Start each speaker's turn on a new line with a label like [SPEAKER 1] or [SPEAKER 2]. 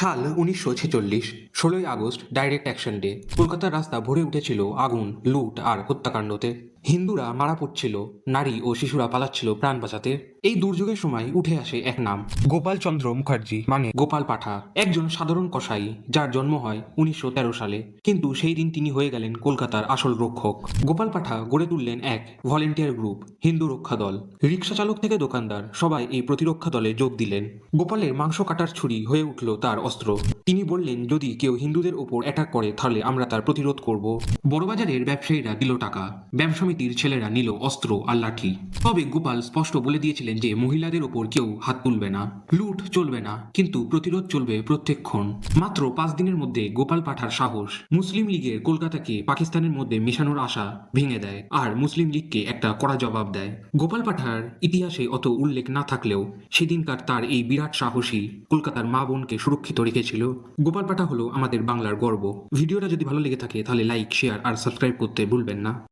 [SPEAKER 1] সাল উনিশশো ছেচল্লিশ, ষোলোই আগস্ট ডাইরেক্ট অ্যাকশন ডে কলকাতার রাস্তা ভরে উঠেছিল আগুন, লুট আর হত্যাকাণ্ডতে। হিন্দুরা মারা পড়ছিল, নারী ও শিশুরা পালাচ্ছিল প্রাণ বাঁচাতে। এই দুর্যোগের সময় উঠে আসে এক নাম। গোপাল চন্দ্র মুখার্জি মানে গোপাল পাঠা। একজন সাধারণ কসাই, যার জন্ম হয় উনিশশো তেরো সালে। কিন্তু সেই দিন তিনি হয়ে গেলেন কলকাতার আসল রক্ষক। গোপাল পাঠা গড়ে তুললেন এক ভলেন্টিয়ার গ্রুপ, হিন্দু রক্ষা দল। রিক্সা চালক থেকে দোকানদার সবাই এই প্রতিরক্ষা দলে যোগ দিলেন। গোপালের মাংস কাটার ছুরি হয়ে উঠল তার অস্ত্র। তিনি বললেন, যদি কেউ হিন্দুদের ওপর অ্যাটাক করে, তাহলে আমরা তার প্রতিরোধ করব। বড়বাজারের ব্যবসায়ীরা দিল টাকা। ব্যায়াম সমিতির ছেলেরা নিল অস্ত্র আর লাঠি। তবে গোপাল স্পষ্ট বলে দিয়েছিলেন যে মহিলাদের ওপর কেউ হাত তুলবে না, লুট চলবে না, কিন্তু প্রতিরোধ চলবে প্রত্যেকক্ষণ। মাত্র পাঁচ দিনের মধ্যে গোপাল পাঠার সাহস মুসলিম লীগের কলকাতাকে পাকিস্তানের মধ্যে মেশানোর আশা ভেঙে দেয় আর মুসলিম লীগকে একটা কড়া জবাব দেয়। গোপাল পাঠার ইতিহাসে অত উল্লেখ না থাকলেও সেদিনকার তার এই বিরাট সাহসী কলকাতার মা বোনকে সুরক্ষিত রেখেছিল। গোপাল পাঠা হলো আমাদের বাংলার গর্ব। ভিডিওটা যদি ভালো লেগে থাকে তাহলে লাইক শেয়ার আর সাবস্ক্রাইব করতে ভুলবেন না।